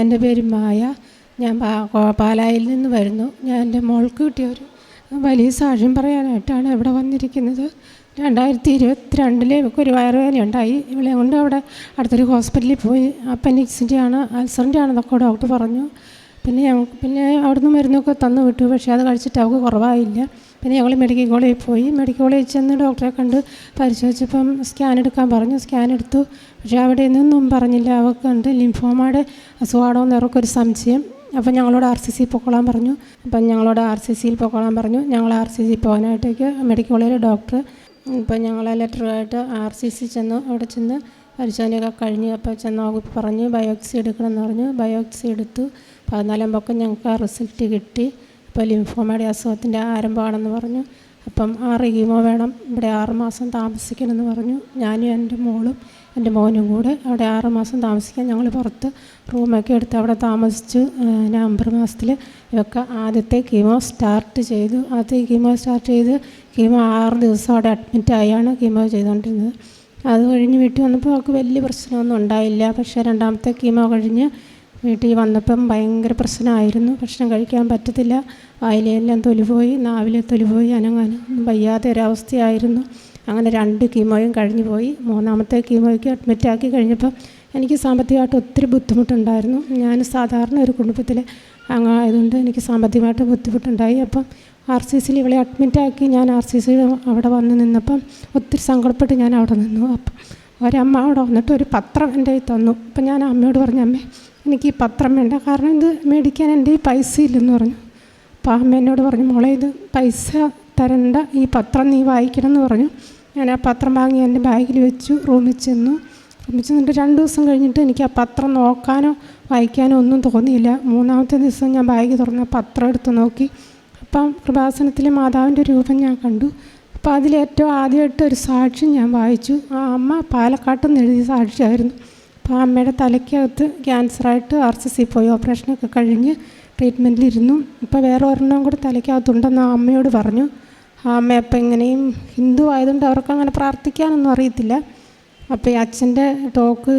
എന്റെ പേര് മായ. ഞാൻ പാലായിൽ നിന്ന് വരുന്നു. ഞാൻ എന്റെ മോൾക്ക് കിട്ടിയ ഒരു വലിയ സാക്ഷ്യം പറയാനായിട്ടാണ് ഇവിടെ വന്നിരിക്കുന്നത്. രണ്ടായിരത്തി ഇരുപത്തിരണ്ടിലെ ഇവൾക്ക് ഒരു വയറുവേദന ഉണ്ടായി ഇവളെ കൊണ്ട് അവിടെ അടുത്തൊരു ഹോസ്പിറ്റലിൽ പോയി അപ്പൻഡിക്സിന്റെ ആണ് അൾസറിന്റെ ആണെന്നൊക്കെ ഡോക്ടർ പറഞ്ഞു. പിന്നെ ഞങ്ങൾക്ക് പിന്നെ അവിടുന്ന് മരുന്നൊക്കെ തന്നു വിട്ടു. പക്ഷേ അത് കഴിച്ചിട്ട് അവൾക്ക് കുറവായില്ല. പിന്നെ ഞങ്ങൾ മെഡിക്കൽ കോളേജിൽ പോയി. മെഡിക്കൽ കോളേജിൽ ചെന്ന് ഡോക്ടറെ കണ്ട് പരിശോധിച്ചപ്പം സ്കാൻ എടുക്കാൻ പറഞ്ഞു. സ്കാൻ എടുത്തു. പക്ഷേ അവിടെ നിന്നൊന്നും പറഞ്ഞില്ല. അവർക്ക് കണ്ട് ലിംഫോമയുടെ അസുഖമാണോ എന്ന് സംശയം. അപ്പം ഞങ്ങളോട് ആർ സി സി പൊക്കോളാൻ പറഞ്ഞു. അപ്പം ഞങ്ങളോട് ആർ സി സിയിൽ പൊക്കോളാൻ പറഞ്ഞു. ഞങ്ങൾ ആർ സി സി പോകാനായിട്ടേക്ക് മെഡിക്കൽ കോളേജിലെ ഡോക്ടർ. ഇപ്പം ഞങ്ങൾ ലെറ്ററുമായിട്ട് ആർ സി സി ചെന്നു. അവിടെ ചെന്ന് പരിശോധനയൊക്കെ കഴിഞ്ഞ് അപ്പോൾ ചെന്ന് നോക്കി പറഞ്ഞ് ബയോപ്സി എടുക്കണമെന്ന് പറഞ്ഞു. ബയോപ്സി എടുത്തു. പതിനാലാം പൊക്കം ഞങ്ങൾക്ക് ആ റിസൾട്ട് കിട്ടി. അപ്പോൾ ലിംഫോമയുടെ അസുഖത്തിന്റെ ആരംഭമാണെന്ന് പറഞ്ഞു. അപ്പം ആറ് കീമോ വേണം. ഇവിടെ ആറ് മാസം താമസിക്കണമെന്ന് പറഞ്ഞു. ഞാനും എന്റെ മോളും എന്റെ മോനും കൂടെ അവിടെ ആറ് മാസം താമസിക്കാൻ ഞങ്ങൾ പുറത്ത് റൂമൊക്കെ എടുത്ത് അവിടെ താമസിച്ചു. നവംബർ മാസത്തിൽ ഇവർക്ക് ആദ്യത്തെ കീമോ സ്റ്റാർട്ട് ചെയ്തു. ആദ്യത്തെ കീമോ സ്റ്റാർട്ട് ചെയ്ത് കീമോ ആറ് ദിവസം അവിടെ അഡ്മിറ്റായാണ് കീമോ ചെയ്തുകൊണ്ടിരുന്നത്. അത് കഴിഞ്ഞ് വീട്ടിൽ വന്നപ്പോൾ അവൾക്ക് വലിയ പ്രശ്നമൊന്നും ഉണ്ടായില്ല. പക്ഷേ രണ്ടാമത്തെ കീമോ കഴിഞ്ഞ് വീട്ടിൽ വന്നപ്പം ഭയങ്കര പ്രശ്നമായിരുന്നു. ഭക്ഷണം കഴിക്കാൻ പറ്റത്തില്ല. വായിലെല്ലാം തൊലി പോയി നാവിലെ തൊലി പോയി അനങ്ങാനും വയ്യാത്ത ഒരവസ്ഥയായിരുന്നു. അങ്ങനെ രണ്ട് കീമോയും കഴിഞ്ഞു പോയി. മൂന്നാമത്തെ കീമോയ്ക്ക് അഡ്മിറ്റാക്കി കഴിഞ്ഞപ്പം എനിക്ക് സാമ്പത്തികമായിട്ട് ഒത്തിരി ബുദ്ധിമുട്ടുണ്ടായിരുന്നു. ഞാൻ സാധാരണ ഒരു കുടുംബത്തിലെ അങ്ങായതുകൊണ്ട് എനിക്ക് സാമ്പത്തികമായിട്ട് ബുദ്ധിമുട്ടുണ്ടായി. അപ്പം ആർ സി സിയിൽ ഇവളെ അഡ്മിറ്റാക്കി ഞാൻ ആർ സി സിയിൽ അവിടെ വന്ന് നിന്നപ്പം ഒത്തിരി സങ്കടപ്പെട്ട് ഞാൻ അവിടെ നിന്നു. അപ്പം ഒരമ്മ അവിടെ വന്നിട്ട് ഒരു പത്രം എന്റെ തന്നു. അപ്പം ഞാൻ അമ്മയോട് പറഞ്ഞു അമ്മേ എനിക്ക് ഈ പത്രം വേണ്ട. കാരണം ഇത് മേടിക്കാൻ എന്റെ ഈ പൈസ ഇല്ലെന്ന് പറഞ്ഞു. അപ്പോൾ അമ്മ എന്നോട് പറഞ്ഞു മോളെ ഇത് പൈസ തരണ്ട. ഈ പത്രം നീ വായിക്കണം എന്ന് പറഞ്ഞു. ഞാൻ ആ പത്രം വാങ്ങി എന്റെ ബാഗിൽ വെച്ചു റൂമിൽ ചെന്നു. റൂമിൽ ചെന്നിട്ട് രണ്ട് ദിവസം കഴിഞ്ഞിട്ട് എനിക്ക് ആ പത്രം നോക്കാനോ വായിക്കാനോ ഒന്നും തോന്നിയില്ല. മൂന്നാമത്തെ ദിവസം ഞാൻ ബാഗ് തുറന്ന് പത്രം എടുത്ത് നോക്കി. അപ്പം കൃപാസനത്തിലെ മാതാവിന്റെ രൂപം ഞാൻ കണ്ടു. അപ്പോൾ അതിലേറ്റവും ആദ്യമായിട്ട് ഒരു സാക്ഷ്യം ഞാൻ വായിച്ചു. ആ അമ്മ പാലക്കാട്ടെന്ന് എഴുതിയ സാക്ഷ്യമായിരുന്നു അപ്പോൾ അമ്മയുടെ തലയ്ക്കകത്ത് ക്യാൻസറായിട്ട് ആർ സി സി പോയി. ഓപ്പറേഷനൊക്കെ കഴിഞ്ഞ് ട്രീറ്റ്മെന്റിലിരുന്നു. ഇപ്പോൾ വേറെ ഒരെണ്ണം കൂടെ തലയ്ക്കകത്തുണ്ടെന്ന് ആ അമ്മയോട് പറഞ്ഞു. ആ അമ്മ അപ്പം എങ്ങനെയും ഹിന്ദു ആയതുകൊണ്ട് അവർക്ക് അങ്ങനെ പ്രാർത്ഥിക്കാനൊന്നും അറിയത്തില്ല. അപ്പോൾ ഈ അച്ഛന്റെ ടോക്ക്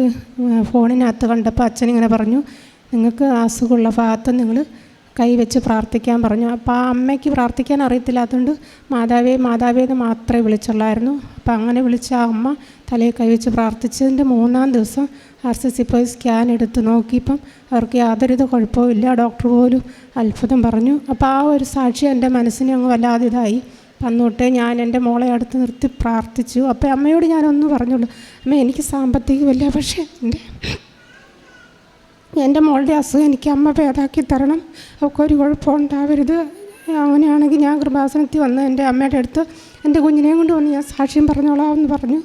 ഫോണിനകത്ത് കണ്ടപ്പോൾ അച്ഛൻ ഇങ്ങനെ പറഞ്ഞു നിങ്ങൾക്ക് അസുഖമുള്ള ഭാഗത്ത് നിങ്ങൾ കൈ വെച്ച് പ്രാർത്ഥിക്കാൻ പറഞ്ഞു. അപ്പോൾ ആ അമ്മയ്ക്ക് പ്രാർത്ഥിക്കാൻ അറിയത്തില്ലാത്തതുകൊണ്ട് മാതാവേ മാതാവേ എന്ന് മാത്രമേ വിളിച്ചുള്ളായിരുന്നു. അപ്പോൾ അങ്ങനെ വിളിച്ച ആ അമ്മ തലയിൽ കൈ വെച്ച് പ്രാർത്ഥിച്ചതിന്റെ മൂന്നാം ദിവസം ആർ സി സി പോയി സ്കാൻ എടുത്ത് നോക്കിയപ്പം അവർക്ക് യാതൊരുവിധ കുഴപ്പവും ഇല്ല. ഡോക്ടർ പോലും അത്ഭുതം പറഞ്ഞു. അപ്പോൾ ആ ഒരു സാക്ഷി എന്റെ മനസ്സിനെ അങ്ങ് വല്ലാതെ ഇതായി. പന്നോട്ടെ ഞാൻ എന്റെ മോളെ അടുത്ത് നിർത്തി പ്രാർത്ഥിച്ചു. അപ്പോൾ അമ്മയോട് ഞാനൊന്നും പറഞ്ഞുള്ളൂ. അമ്മ എനിക്ക് സാമ്പത്തികമില്ല പക്ഷേ എന്റെ എന്റെ മോളുടെ അസുഖം എനിക്ക് അമ്മ ഭേദാക്കി തരണം. അവൾക്കൊരു കുഴപ്പം ഉണ്ടാവരുത്. അങ്ങനെയാണെങ്കിൽ ഞാൻ കൃപാസനത്തിൽ വന്ന് എന്റെ അമ്മയുടെ അടുത്ത് എന്റെ കുഞ്ഞിനെയും കൊണ്ട് വന്ന് ഞാൻ സാക്ഷ്യം പറഞ്ഞോളാം എന്ന് പറഞ്ഞു.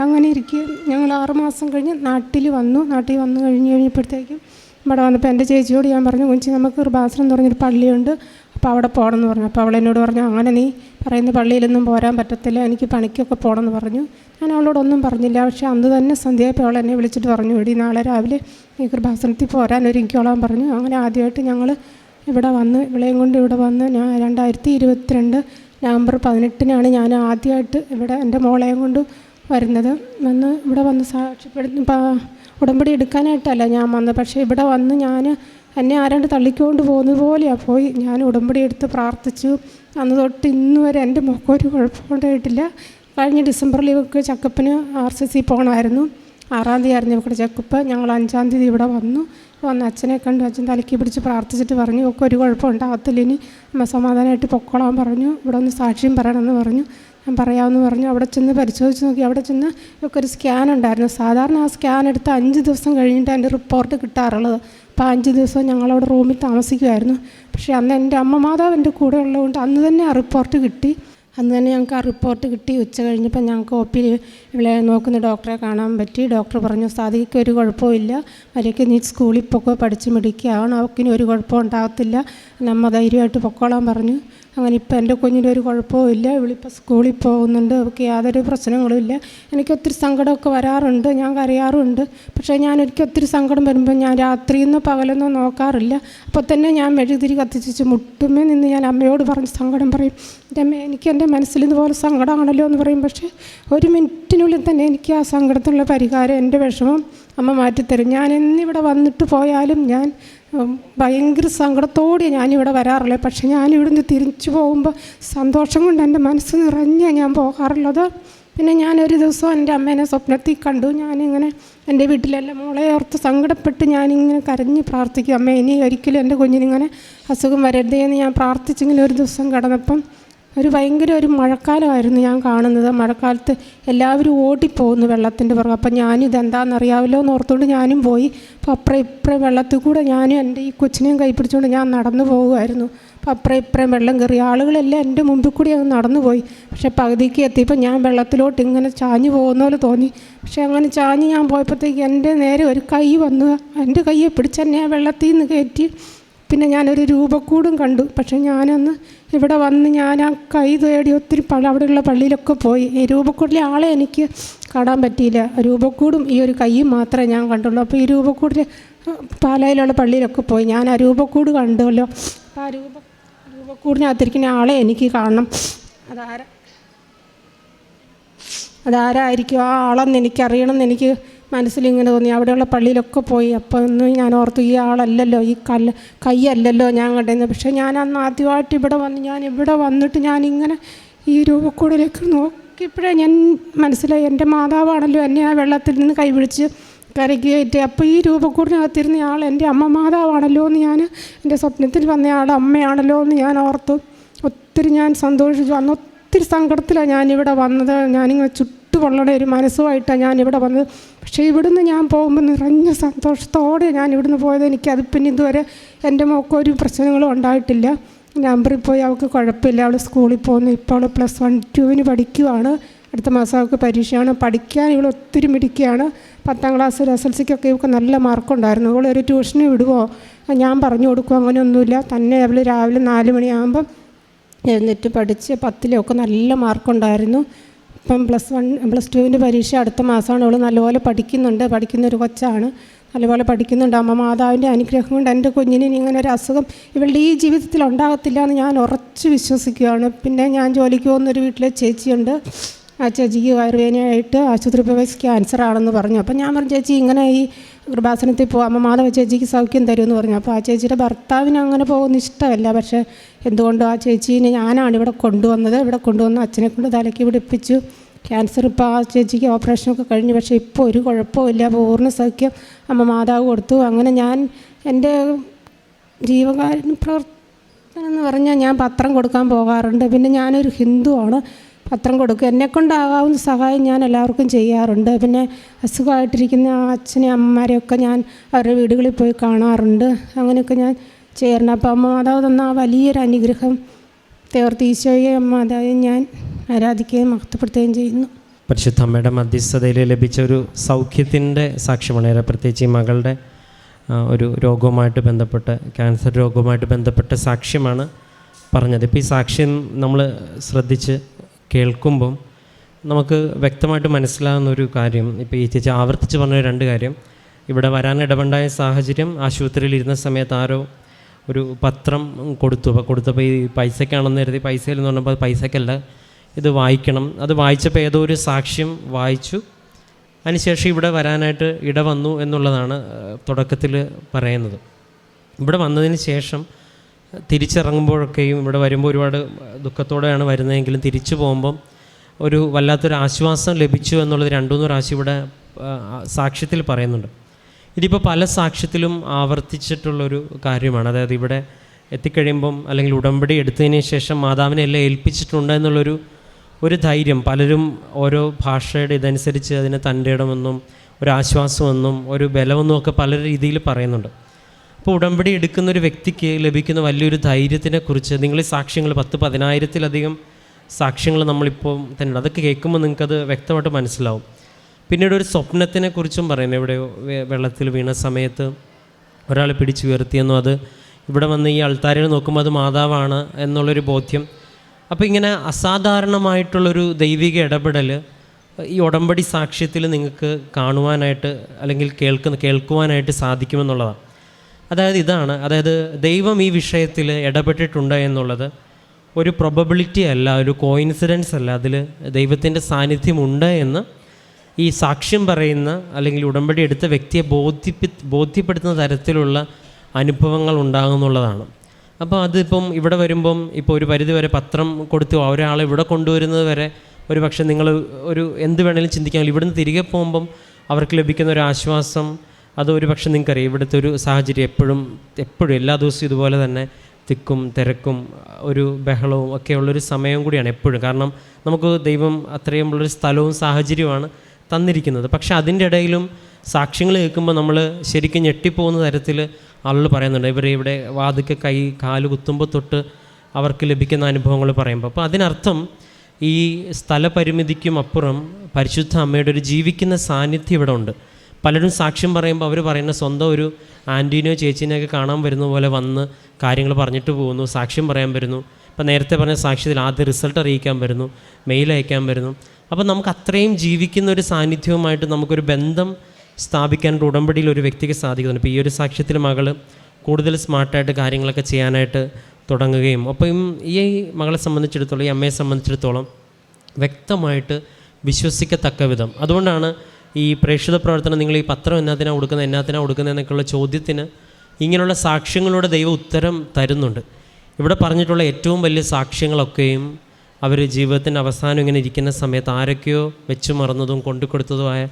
അങ്ങനെ ഇരിക്കുക ഞങ്ങൾ ആറുമാസം കഴിഞ്ഞ് നാട്ടിൽ വന്നു. നാട്ടിൽ വന്നു കഴിഞ്ഞ് കഴിഞ്ഞപ്പോഴത്തേക്കും ഇവിടെ വന്നപ്പോൾ എന്റെ ചേച്ചിയോട് ഞാൻ പറഞ്ഞു കുഞ്ഞി നമുക്ക് കൃപാസനം എന്ന് പറഞ്ഞൊരു പള്ളിയുണ്ട്. അപ്പോൾ അവിടെ പോകണമെന്ന് പറഞ്ഞു. അപ്പോൾ അവൾ എന്നോട് പറഞ്ഞു അങ്ങനെ നീ പറയുന്ന പള്ളിയിലൊന്നും പോരാൻ പറ്റത്തില്ല. എനിക്ക് പണിക്കൊക്കെ പോകണമെന്ന് പറഞ്ഞു. ഞാൻ അവളോടൊന്നും പറഞ്ഞില്ല. പക്ഷേ അന്ന് തന്നെ സന്ധ്യയപ്പോൾ അവൾ എന്നെ വിളിച്ചിട്ട് പറഞ്ഞു എടി നാളെ രാവിലെ ഈ കൃപാസനത്തിൽ പോരാൻ ഒരുങ്ങിക്കോളാൻ പറഞ്ഞു. അങ്ങനെ ആദ്യമായിട്ട് ഞങ്ങൾ ഇവിടെ വന്ന് ഇവളെയും കൊണ്ട് ഇവിടെ വന്ന് ഞാൻ രണ്ടായിരത്തി ഇരുപത്തിരണ്ട് നവംബർ പതിനെട്ടിനാണ് ഞാൻ ആദ്യമായിട്ട് ഇവിടെ എന്റെ മോളെയും കൊണ്ട് വരുന്നത്. വന്ന് ഇവിടെ വന്ന് സാക്ഷ്യപ്പെടുന്ന ഉടമ്പടി എടുക്കാനായിട്ടല്ല ഞാൻ വന്നത്. പക്ഷേ ഇവിടെ വന്ന് ഞാൻ എന്നെ ആരാണ്ട് തള്ളിക്കൊണ്ട് പോകുന്നത് പോലെയാണ് പോയി. ഞാൻ ഉടമ്പടി എടുത്ത് പ്രാർത്ഥിച്ചു. അന്ന് തൊട്ട് ഇന്ന് വരെ എന്റെ മുഖം ഒരു കുഴപ്പമുണ്ടായിട്ടില്ല. കഴിഞ്ഞ ഡിസംബറിൽ ഇവർക്ക് ചക്കപ്പിന് ആർ സി സി പോകണമായിരുന്നു. ആറാം തീയതി ആയിരുന്നു ഇവരുടെ ചെക്കപ്പ്. ഞങ്ങൾ അഞ്ചാം തീയതി ഇവിടെ വന്നു. വന്ന് അച്ഛനെ കണ്ടു. അച്ഛൻ തലക്കി പിടിച്ച് പ്രാർത്ഥിച്ചിട്ട് പറഞ്ഞു ഒക്കെ ഒരു കുഴപ്പം ഉണ്ടാകത്തില്ല ഇനി. അമ്മ സമാധാനമായിട്ട് പൊക്കോളാൻ പറഞ്ഞു. ഇവിടെ ഒന്ന് സാക്ഷ്യം പറയണമെന്ന് പറഞ്ഞു. ഞാൻ പറയാമെന്ന് പറഞ്ഞു. അവിടെ ചെന്ന് പരിശോധിച്ച് നോക്കി. അവിടെ ചെന്ന് ഒക്കെ ഒരു സ്കാൻ ഉണ്ടായിരുന്നു. സാധാരണ ആ സ്കാൻ എടുത്ത് അഞ്ച് ദിവസം കഴിഞ്ഞിട്ട് അതിന്റെ റിപ്പോർട്ട് കിട്ടാറുള്ളത്. അപ്പോൾ അഞ്ച് ദിവസം ഞങ്ങളവിടെ റൂമിൽ താമസിക്കുമായിരുന്നു പക്ഷേ അന്ന് എന്റെ അമ്മ മാതാവ് എന്റെ കൂടെ ഉള്ളതുകൊണ്ട് അന്ന് തന്നെ ആ റിപ്പോർട്ട് കിട്ടി. അന്ന് തന്നെ ഞങ്ങൾക്ക് ആ റിപ്പോർട്ട് കിട്ടി. ഉച്ച കഴിഞ്ഞപ്പോൾ ഞങ്ങൾക്ക് ഒ പി ഇവിടെ നോക്കുന്ന ഡോക്ടറെ കാണാൻ പറ്റി. ഡോക്ടർ പറഞ്ഞു സാധിക്ക് ഒരു കുഴപ്പമില്ല മര്യാദയ്ക്ക് നീ സ്കൂളിൽ പൊക്കോ പഠിച്ച് മിടിക്കുകയാണ് അവൾക്കിനി ഒരു കുഴപ്പം ഉണ്ടാകത്തില്ല നമ്മ ധൈര്യമായിട്ട് പൊക്കോളാൻ പറഞ്ഞു. അങ്ങനെ ഇപ്പം എന്റെ കുഞ്ഞിന്റെ ഒരു കുഴപ്പവും ഇല്ല. ഇവളിപ്പോൾ സ്കൂളിൽ പോകുന്നുണ്ട്. അവൾക്ക് യാതൊരു പ്രശ്നങ്ങളും ഇല്ല. എനിക്ക് ഒത്തിരി സങ്കടമൊക്കെ വരാറുണ്ട്. ഞാൻ കരയാറുണ്ട്. പക്ഷേ ഞാൻ എനിക്ക് ഒത്തിരി സങ്കടം വരുമ്പോൾ ഞാൻ രാത്രിയെന്നോ പകലെന്നോ നോക്കാറില്ല. അപ്പോൾ തന്നെ ഞാൻ മെഴുകുതിരി കത്തിച്ച് മുട്ടുമേ നിന്ന് ഞാൻ അമ്മയോട് പറഞ്ഞ് സങ്കടം പറയും. എന്റെ അമ്മ എനിക്ക് എന്റെ മനസ്സിൽ ഇതുപോലെ സങ്കടമാണല്ലോ എന്ന് പറയും. പക്ഷേ ഒരു മിനിറ്റിനുള്ളിൽ തന്നെ എനിക്ക് ആ സങ്കടത്തിനുള്ള പരിഹാരം എന്റെ വിഷമം അമ്മ മാറ്റിത്തരും. ഞാൻ എന്നിവിടെ വന്നിട്ട് പോയാലും ഞാൻ ഭയങ്കര സങ്കടത്തോടെ ഞാനിവിടെ വരാറുള്ളത് പക്ഷേ ഞാൻ ഇവിടുന്ന് തിരിച്ചു പോകുമ്പോൾ സന്തോഷം കൊണ്ട് എന്റെ മനസ്സ് നിറഞ്ഞ ഞാൻ പോകാറുള്ളത്. പിന്നെ ഞാനൊരു ദിവസം എന്റെ അമ്മേനെ സ്വപ്നത്തിൽ കണ്ടു. ഞാനിങ്ങനെ എന്റെ വീട്ടിലെല്ലാം മോളെ ഓർത്ത് സങ്കടപ്പെട്ട് ഞാനിങ്ങനെ കരഞ്ഞ് പ്രാർത്ഥിക്കും. അമ്മ ഇനി ഒരിക്കലും എന്റെ കുഞ്ഞിനിങ്ങനെ അസുഖം വരരുതേ എന്ന് ഞാൻ പ്രാർത്ഥിച്ചിങ്ങനെ ഒരു ദിവസം കിടന്നപ്പം ഒരു ഭയങ്കര ഒരു മഴക്കാലമായിരുന്നു ഞാൻ കാണുന്നത്. മഴക്കാലത്ത് എല്ലാവരും ഓടിപ്പോകുന്നു വെള്ളത്തിന്റെ പുറകെ. അപ്പം ഞാനും ഇതെന്താണെന്നറിയാമല്ലോ എന്ന് ഓർത്തുകൊണ്ട് ഞാനും പോയി. അപ്പം അപ്പുറം ഇപ്പുറം വെള്ളത്തിൽ കൂടെ ഞാനും എന്റെ ഈ കൊച്ചിനെയും കൈ പിടിച്ചുകൊണ്ട് ഞാൻ നടന്നു പോകുമായിരുന്നു. അപ്പം അപ്പുറം ഇപ്പുറം വെള്ളം കയറി. ആളുകളെല്ലാം എന്റെ മുമ്പിൽ കൂടി അങ്ങ് നടന്നു പോയി. പക്ഷേ പകുതിക്ക് എത്തിയപ്പോൾ ഞാൻ വെള്ളത്തിലോട്ട് ഇങ്ങനെ ചാഞ്ഞു പോകുന്ന പോലെ തോന്നി. പക്ഷേ അങ്ങനെ ചാഞ്ഞ് ഞാൻ പോയപ്പോഴത്തേക്ക് എന്റെ നേരെ ഒരു കൈ വന്നു. എന്റെ കൈയെ പിടിച്ച് തന്നെ ആ വെള്ളത്തിൽ നിന്ന് കയറ്റി. പിന്നെ ഞാനൊരു രൂപക്കൂടും കണ്ടു. പക്ഷേ ഞാനന്ന് ഇവിടെ വന്ന് ഞാൻ ആ കൈ തേടി ഒത്തിരി പള്ളി അവിടെയുള്ള പള്ളിയിലൊക്കെ പോയി. ഈ രൂപക്കൂടിലെ ആളെ എനിക്ക് കാണാൻ പറ്റിയില്ല. രൂപക്കൂടും ഈ ഒരു കൈയും മാത്രമേ ഞാൻ കണ്ടുള്ളൂ. അപ്പോൾ ഈ രൂപക്കൂടിൽ പാലായിലുള്ള പള്ളിയിലൊക്കെ പോയി. ഞാൻ ആ രൂപക്കൂട് കണ്ടുവല്ലോ. അപ്പോൾ ആ രൂപ രൂപക്കൂടിനകത്തിരിക്കുന്ന ആളെ എനിക്ക് കാണണം. അതാരാ? അതാരായിരിക്കും ആ ആളെന്ന് എനിക്കറിയണമെന്ന് എനിക്ക് മനസ്സിലിങ്ങനെ തോന്നി. അവിടെയുള്ള പള്ളിയിലൊക്കെ പോയി. അപ്പോൾ ഒന്ന് ഞാൻ ഓർത്തു ഈ ആളല്ലല്ലോ ഈ കല്ല് കൈയല്ലല്ലോ ഞാൻ കണ്ടിരുന്നത് പക്ഷേ ഞാൻ അന്ന് ആദ്യമായിട്ട് ഇവിടെ വന്ന് ഞാൻ ഇവിടെ വന്നിട്ട് ഞാനിങ്ങനെ ഈ രൂപക്കൂടിലേക്ക് നോക്കിയപ്പോഴേ ഞാൻ മനസ്സിലായി എന്റെ മാതാവാണല്ലോ എന്നെ ആ വെള്ളത്തിൽ നിന്ന് കൈപിടിച്ച് കരയ്ക്ക് അപ്പോൾ ഈ രൂപക്കൂടിനകത്തിരുന്ന ആൾ എന്റെ അമ്മ മാതാവാണല്ലോ എന്ന് ഞാൻ എന്റെ സ്വപ്നത്തിൽ വന്ന ആൾ അമ്മയാണല്ലോ എന്ന് ഞാൻ ഓർത്തു. ഒത്തിരി ഞാൻ സന്തോഷിച്ചു. അന്ന് ഒത്തിരി സങ്കടത്തിലാണ് ഞാനിവിടെ വന്നത്. ഞാനിങ്ങനെ ചുട്ടുപൊള്ളണ ഒരു മനസ്സുമായിട്ടാണ് ഞാൻ ഇവിടെ വന്നത്. പക്ഷേ ഇവിടുന്ന് ഞാൻ പോകുമ്പോൾ നിറഞ്ഞ സന്തോഷത്തോടെ ഞാൻ ഇവിടുന്ന് പോയത്. എനിക്ക് അത് പിന്നെ ഇതുവരെ എന്റെ മോക്കൊരു പ്രശ്നങ്ങളും ഉണ്ടായിട്ടില്ല. നമ്പറിൽ പോയി അവൾക്ക് കുഴപ്പമില്ല. അവൾ സ്കൂളിൽ പോകുന്നു. ഇപ്പോൾ അവൾ പ്ലസ് വൺ ടുവിന് പഠിക്കുവാണ്. അടുത്ത മാസം അവൾക്ക് പരീക്ഷയാണ്. പഠിക്കാൻ ഇവൾ ഒത്തിരി മിടിക്കുകയാണ് പത്താം ക്ലാസ് എസ് എൽ സിക്കൊക്കെ ഇവൾക്ക് നല്ല മാർക്കുണ്ടായിരുന്നു. ഇവൾ ഒരു ട്യൂഷന് വിടുവോ? ഞാൻ പറഞ്ഞു കൊടുക്കുമോ അങ്ങനെയൊന്നുമില്ല. തന്നെ അവൾ രാവിലെ നാല് മണിയാകുമ്പം എഴുന്നേറ്റ് പഠിച്ച് പത്തിലൊക്കെ നല്ല മാർക്കുണ്ടായിരുന്നു. ഇപ്പം പ്ലസ് വൺ പ്ലസ് ടുവിന്റെ പരീക്ഷ അടുത്ത മാസമാണ്. അവൾ നല്ലപോലെ പഠിക്കുന്നുണ്ട്. പഠിക്കുന്ന ഒരു കൊച്ചാണ്. നല്ലപോലെ പഠിക്കുന്നുണ്ട്. അമ്മ മാതാവിന്റെ അനുഗ്രഹം കൊണ്ട് എന്റെ കുഞ്ഞിന് ഇങ്ങനെ ഒരു അസുഖം ഇവളുടെ ഈ ജീവിതത്തിൽ ഉണ്ടാകത്തില്ല എന്ന് ഞാൻ ഉറച്ച് വിശ്വസിക്കുകയാണ്. പിന്നെ ഞാൻ ജോലിക്ക് പോകുന്നൊരു വീട്ടിലെ ചേച്ചിയുണ്ട്. ആ ചേച്ചിക്ക് വയറുവേദനയായിട്ട് ആശുപത്രി പോയി ക്യാൻസർ ആണെന്ന് പറഞ്ഞു. അപ്പം ഞാൻ പറഞ്ഞു ചേച്ചി ഇങ്ങനെ ഈ കൃപാസനത്തിൽ പോകും അമ്മ മാധവ ചേച്ചിക്ക് സൗഖ്യം തരുമെന്ന് പറഞ്ഞു. അപ്പോൾ ആ ചേച്ചിയുടെ ഭർത്താവിന് അങ്ങനെ പോകുന്ന ഇഷ്ടമല്ല. പക്ഷേ എന്തുകൊണ്ടും ആ ചേച്ചീനെ ഞാനാണ് ഇവിടെ കൊണ്ടുവന്നത്. ഇവിടെ കൊണ്ടുവന്ന് അച്ഛനെ കൊണ്ട് തലയ്ക്ക് പിടിപ്പിച്ചു. ക്യാൻസർ ഇപ്പോൾ ആ ചേച്ചിക്ക് ഓപ്പറേഷനൊക്കെ കഴിഞ്ഞു. പക്ഷേ ഇപ്പോൾ ഒരു കുഴപ്പമില്ല പൂർണ സൗഖ്യം അമ്മ മാതാവ് കൊടുത്തു. അങ്ങനെ ഞാൻ എന്റെ ജീവകാരുണ്യ പ്രവർത്തനം എന്ന് പറഞ്ഞാൽ ഞാൻ പത്രം കൊടുക്കാൻ പോകാറുണ്ട്. പിന്നെ ഞാനൊരു ഹിന്ദുവാണ്. പത്രം കൊടുക്കും എന്നെക്കൊണ്ടാകാവുന്ന സഹായം ഞാൻ എല്ലാവർക്കും ചെയ്യാറുണ്ട്. പിന്നെ അസുഖമായിട്ടിരിക്കുന്ന അച്ഛനെ അമ്മമാരെയൊക്കെ ഞാൻ അവരുടെ വീടുകളിൽ പോയി കാണാറുണ്ട്. അങ്ങനെയൊക്കെ ഞാൻ ചെയ്യാറുണ്ട്. അപ്പോൾ അമ്മ മാതാവ് തന്ന ആ വലിയൊരു അനുഗ്രഹം തേർത്ത് ഈശോയെ മാതാവിനെ ഞാൻ ആരാധിക്കുകയും മഹത്വപ്പെടുത്തുകയും ചെയ്യുന്നു. പരിശുദ്ധ അമ്മയുടെ മധ്യസ്ഥതയിൽ ലഭിച്ച ഒരു സൗഖ്യത്തിന്റെ സാക്ഷ്യമാണ്. ഏറെ പ്രത്യേകിച്ച് ഈ മകളുടെ ഒരു രോഗവുമായിട്ട് ബന്ധപ്പെട്ട് ക്യാൻസർ രോഗവുമായിട്ട് ബന്ധപ്പെട്ട സാക്ഷ്യമാണ് പറഞ്ഞത്. ഇപ്പോൾ ഈ സാക്ഷ്യം നമ്മൾ ശ്രദ്ധിച്ച് കേൾക്കുമ്പം നമുക്ക് വ്യക്തമായിട്ട് മനസ്സിലാകുന്ന ഒരു കാര്യം. ഇപ്പോൾ ഈ ചേച്ചി ആവർത്തിച്ച് പറഞ്ഞ രണ്ട് കാര്യം. ഇവിടെ വരാൻ സാഹചര്യം ആശുപത്രിയിൽ ഇരുന്ന സമയത്ത് ആരോ ഒരു പത്രം കൊടുത്തു. അപ്പോൾ കൊടുത്തപ്പോൾ ഈ പൈസയ്ക്കാണെന്ന് കരുതി പൈസയിൽ എന്ന് പറഞ്ഞപ്പോൾ പൈസയ്ക്കല്ല ഇത് വായിക്കണം. അത് വായിച്ചപ്പോൾ ഏതോ ഒരു സാക്ഷ്യം വായിച്ചു. അതിനുശേഷം ഇവിടെ വരാനായിട്ട് ഇട വന്നു എന്നുള്ളതാണ് തുടക്കത്തിൽ പറയുന്നത്. ഇവിടെ വന്നതിന് ശേഷം തിരിച്ചിറങ്ങുമ്പോഴൊക്കെയും ഇവിടെ വരുമ്പോൾ ഒരുപാട് ദുഃഖത്തോടെയാണ് വരുന്നതെങ്കിലും തിരിച്ചു പോകുമ്പം ഒരു വല്ലാത്തൊരു ആശ്വാസം ലഭിച്ചു എന്നുള്ളത് രണ്ടു മൂന്ന് പ്രാവശ്യം ഇവിടെ സാക്ഷ്യത്തിൽ പറയുന്നുണ്ട്. ഇതിപ്പോൾ പല സാക്ഷ്യത്തിലും ആവർത്തിച്ചിട്ടുള്ളൊരു കാര്യമാണ്. അതായത് ഇവിടെ എത്തിക്കഴിയുമ്പം അല്ലെങ്കിൽ ഉടമ്പടി എടുത്തതിന് ശേഷം മാതാവിനെ എല്ലാം ഏൽപ്പിച്ചിട്ടുണ്ട് എന്നുള്ളൊരു ഒരു ധൈര്യം. പലരും ഓരോ ഭാഷയുടെ ഇതനുസരിച്ച് അതിനെ തന്റെ ഇടമെന്നും ഒരു ആശ്വാസമെന്നും ഒരു ബലമെന്നും ഒക്കെ പല രീതിയിൽ പറയുന്നുണ്ട്. അപ്പോൾ ഉടമ്പടി എടുക്കുന്ന ഒരു വ്യക്തിക്ക് ലഭിക്കുന്ന വലിയൊരു ധൈര്യത്തിനെ കുറിച്ച് നിങ്ങൾ സാക്ഷ്യങ്ങൾ പത്ത് പതിനായിരത്തിലധികം സാക്ഷ്യങ്ങൾ നമ്മളിപ്പോൾ തന്നെ അതൊക്കെ കേൾക്കുമ്പോൾ നിങ്ങൾക്കത് വ്യക്തമായിട്ട് മനസ്സിലാവും. പിന്നീട് ഒരു സ്വപ്നത്തിനെ കുറിച്ചും പറയുന്നു. ഇവിടെ വെള്ളത്തിൽ വീണ സമയത്ത് ഒരാൾ പിടിച്ചു ഉയർത്തിയെന്നും അത് ഇവിടെ വന്ന് ഈ അൾത്താരയിൽ നോക്കുമ്പോൾ അത് മാതാവാണ് എന്നുള്ളൊരു ബോധ്യം. അപ്പോൾ ഇങ്ങനെ അസാധാരണമായിട്ടുള്ളൊരു ദൈവിക ഇടപെടൽ ഈ ഉടമ്പടി സാക്ഷ്യത്തിൽ നിങ്ങൾക്ക് കാണുവാനായിട്ട് അല്ലെങ്കിൽ കേൾക്കുന്ന കേൾക്കുവാനായിട്ട് സാധിക്കുമെന്നുള്ളതാണ്. അതായത് ഇതാണ് അതായത് ദൈവം ഈ വിഷയത്തിൽ ഇടപെട്ടിട്ടുണ്ട് എന്നുള്ളത് ഒരു പ്രൊബബിലിറ്റി അല്ല ഒരു കോയിൻസിഡൻസ് അല്ല. അതിൽ ദൈവത്തിന്റെ സാന്നിധ്യമുണ്ട് എന്ന് ഈ സാക്ഷ്യം പറയുന്ന അല്ലെങ്കിൽ ഉടമ്പടി എടുത്ത വ്യക്തിയെ ബോധ്യപ്പി ബോധ്യപ്പെടുത്തുന്ന തരത്തിലുള്ള അനുഭവങ്ങൾ ഉണ്ടാകുന്നുള്ളതാണ്. അപ്പോൾ അതിപ്പം ഇവിടെ വരുമ്പം ഇപ്പോൾ ഒരു പരിധി വരെ പത്രം കൊടുത്തു ഒരാളെ ഇവിടെ കൊണ്ടുവരുന്നത് വരെ ഒരു പക്ഷേ നിങ്ങൾ ഒരു എന്ത് വേണമെങ്കിലും ചിന്തിക്കാമല്ലോ ഇവിടുന്ന് തിരികെ പോകുമ്പം അവർക്ക് ലഭിക്കുന്ന ഒരു ആശ്വാസം അത് ഒരുപക്ഷെ നിങ്ങൾക്കറിയാം ഇവിടുത്തെ ഒരു സാഹചര്യം എപ്പോഴും എപ്പോഴും എല്ലാ ദിവസവും ഇതുപോലെ തന്നെ തിക്കും തിരക്കും ഒരു ബഹളവും ഒക്കെ ഉള്ളൊരു സമയം കൂടിയാണ് എപ്പോഴും. കാരണം നമുക്ക് ദൈവം അത്രയും ഉള്ളൊരു സ്ഥലവും സാഹചര്യവുമാണ് തന്നിരിക്കുന്നത്. പക്ഷേ അതിന്റെ ഇടയിലും സാക്ഷ്യങ്ങൾ കേൾക്കുമ്പോൾ നമ്മൾ ശരിക്കും ഞെട്ടിപ്പോകുന്ന തരത്തിൽ ആളുകൾ പറയുന്നുണ്ട്. ഇവർ ഇവിടെ വാതുക്കെ കൈ കാൽ കുത്തുമ്പോൾ തൊട്ട് അവർക്ക് ലഭിക്കുന്ന അനുഭവങ്ങൾ പറയുമ്പോൾ. അപ്പോൾ അതിനർത്ഥം ഈ സ്ഥലപരിമിതിക്കും അപ്പുറം പരിശുദ്ധ അമ്മയുടെ ഒരു ജീവിക്കുന്ന സാന്നിധ്യം ഇവിടെ ഉണ്ട്. പലരും സാക്ഷ്യം പറയുമ്പോൾ അവർ പറയുന്ന സ്വന്തം ഒരു ആന്റീനോ ചേച്ചീനെയൊക്കെ കാണാൻ വരുന്ന പോലെ വന്ന് കാര്യങ്ങൾ പറഞ്ഞിട്ട് പോകുന്നു സാക്ഷ്യം പറയാൻ വരുന്നു. ഇപ്പം നേരത്തെ പറഞ്ഞ സാക്ഷ്യത്തിൽ ആദ്യ റിസൾട്ട് അറിയിക്കാൻ വരുന്നു മെയിൽ അയക്കാൻ വരുന്നു. അപ്പോൾ നമുക്ക് അത്രയും ജീവിക്കുന്ന ഒരു സാന്നിധ്യവുമായിട്ട് നമുക്കൊരു ബന്ധം സ്ഥാപിക്കാനുള്ള ഉടമ്പടിയിൽ ഒരു വ്യക്തിക്ക് സാധിക്കുന്നുണ്ട്. ഇപ്പോൾ ഈ ഒരു സാക്ഷ്യത്തിൽ മകൾ കൂടുതൽ സ്മാർട്ടായിട്ട് കാര്യങ്ങളൊക്കെ ചെയ്യാനായിട്ട് തുടങ്ങുകയും അപ്പം ഈ മകളെ സംബന്ധിച്ചിടത്തോളം ഈ അമ്മയെ സംബന്ധിച്ചിടത്തോളം വ്യക്തമായിട്ട് വിശ്വസിക്കത്തക്ക വിധം. അതുകൊണ്ടാണ് ഈ പ്രേക്ഷിത പ്രവർത്തനം നിങ്ങൾ ഈ പത്രം എന്നാത്തിനാണ് കൊടുക്കുന്നത് എന്നാത്തിനാണ് കൊടുക്കുന്നത് എന്നൊക്കെയുള്ള ചോദ്യത്തിന് ഇങ്ങനെയുള്ള സാക്ഷ്യങ്ങളോട് ദൈവം ഉത്തരം തരുന്നുണ്ട്. ഇവിടെ പറഞ്ഞിട്ടുള്ള ഏറ്റവും വലിയ സാക്ഷ്യങ്ങളൊക്കെയും അവർ ജീവിതത്തിന്റെ അവസാനം ഇങ്ങനെ ഇരിക്കുന്ന സമയത്ത് ആരൊക്കെയോ വെച്ച് മറന്നതും കൊണ്ടുകൊടുത്തതുമായ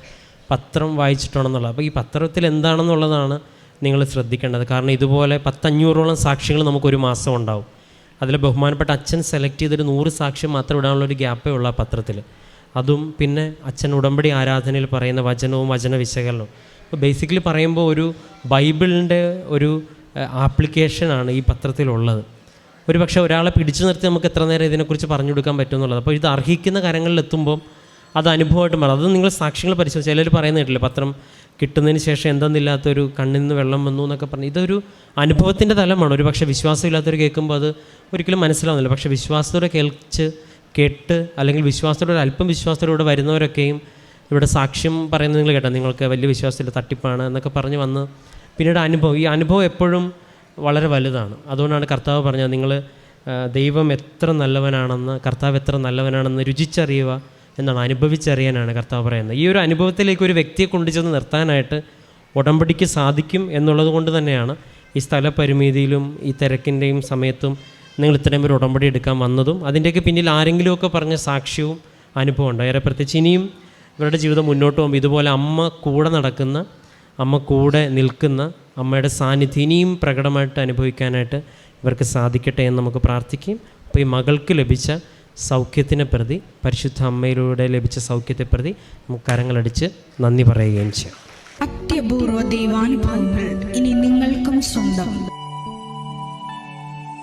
പത്രം വായിച്ചിട്ടാണെന്നുള്ളത് അപ്പോൾ ഈ പത്രത്തിൽ എന്താണെന്നുള്ളതാണ് നിങ്ങൾ ശ്രദ്ധിക്കേണ്ടത്. കാരണം ഇതുപോലെ പത്തഞ്ഞൂറോളം സാക്ഷ്യങ്ങൾ നമുക്കൊരു മാസം ഉണ്ടാവും. അതിൽ ബഹുമാനപ്പെട്ട അച്ഛൻ സെലക്ട് ചെയ്തൊരു നൂറ് സാക്ഷ്യം മാത്രം ഇടാനുള്ളൊരു ഗ്യാപ്പേ ഉള്ളൂ ആ പത്രത്തിൽ. അതും പിന്നെ അച്ഛൻ ഉടമ്പടി ആരാധനയിൽ പറയുന്ന വചനവും വചന വിശകലനവും അപ്പോൾ ബേസിക്കലി പറയുമ്പോൾ ഒരു ബൈബിളിന്റെ ഒരു ആപ്ലിക്കേഷനാണ് ഈ പത്രത്തിലുള്ളത്. ഒരു പക്ഷേ ഒരാളെ പിടിച്ചു നിർത്തി നമുക്ക് എത്ര നേരം ഇതിനെക്കുറിച്ച് പറഞ്ഞു കൊടുക്കാൻ പറ്റും എന്നുള്ളത് അപ്പോൾ ഇത് അർഹിക്കുന്ന കാര്യങ്ങളിലെത്തുമ്പം അത് അനുഭവമായിട്ട് മാറും. അത് നിങ്ങൾ സാക്ഷ്യങ്ങൾ പരിശോധിച്ച് ചിലർ പറയുന്ന കേട്ടില്ല പത്രം കിട്ടുന്നതിന് ശേഷം എന്തെന്നില്ലാത്തൊരു കണ്ണിൽ നിന്ന് വെള്ളം വന്നു എന്നൊക്കെ പറഞ്ഞു. ഇതൊരു അനുഭവത്തിന്റെ തലമാണ്. ഒരു പക്ഷേ വിശ്വാസമില്ലാത്തവർ കേൾക്കുമ്പോൾ അത് ഒരിക്കലും മനസ്സിലാവുന്നില്ല. പക്ഷേ വിശ്വാസത്തോടെ കേൾച്ച് കേട്ട് അല്ലെങ്കിൽ വിശ്വാസത്തോടെ അല്പം വിശ്വാസത്തോടെ വരുന്നവരൊക്കെയും ഇവിടെ സാക്ഷ്യം പറയുന്നത് നിങ്ങൾ കേട്ടോ. നിങ്ങൾക്ക് വലിയ വിശ്വാസത്തിൽ തട്ടിപ്പാണ് എന്നൊക്കെ പറഞ്ഞ് വന്ന് പിന്നീട് അനുഭവം. ഈ അനുഭവം എപ്പോഴും വളരെ വലുതാണ്. അതുകൊണ്ടാണ് കർത്താവ് പറഞ്ഞത് നിങ്ങൾ ദൈവം എത്ര നല്ലവനാണെന്ന് കർത്താവ് എത്ര നല്ലവനാണെന്ന് രുചിച്ചറിയുക എന്നാണ് അനുഭവിച്ചറിയാനാണ് കർത്താവ് പറയുന്നത്. ഈ ഒരു അനുഭവത്തിലേക്ക് ഒരു വ്യക്തിയെ കൊണ്ടുചെന്ന് നിർത്താനായിട്ട് ഉടമ്പടിക്ക് സാധിക്കും എന്നുള്ളത് കൊണ്ട് തന്നെയാണ് ഈ സ്ഥലപരിമിതിയിലും ഈ തിരക്കിന്റെയും സമയത്തും നിങ്ങൾ ഇത്രയും പേര് ഉടമ്പടി എടുക്കാൻ വന്നതും അതിന്റെയൊക്കെ പിന്നിൽ ആരെങ്കിലുമൊക്കെ പറഞ്ഞ സാക്ഷ്യവും അനുഭവം ഉണ്ട്. ഏറെ പ്രത്യേകിച്ച് ഇനിയും ഇവരുടെ ജീവിതം മുന്നോട്ട് പോകുമ്പോൾ ഇതുപോലെ അമ്മ കൂടെ നടക്കുന്ന അമ്മ കൂടെ നിൽക്കുന്ന അമ്മയുടെ സാന്നിധ്യം ഇനിയും പ്രകടമായിട്ട് അനുഭവിക്കാനായിട്ട് ഇവർക്ക് സാധിക്കട്ടെ എന്ന് നമുക്ക് പ്രാർത്ഥിക്കും അപ്പോൾ ഈ മകൾക്ക് ലഭിച്ച സൗഖ്യത്തിനെ പ്രതി പരിശുദ്ധ അമ്മയിലൂടെ ലഭിച്ച സൗഖ്യത്തെ പ്രതി നമുക്ക് കരങ്ങളടിച്ച് നന്ദി പറയുകയും ചെയ്യാം. അത്യപൂർവ ദൈവാനുഭവങ്ങൾ ഇനി നിങ്ങൾക്കും സ്വന്തം.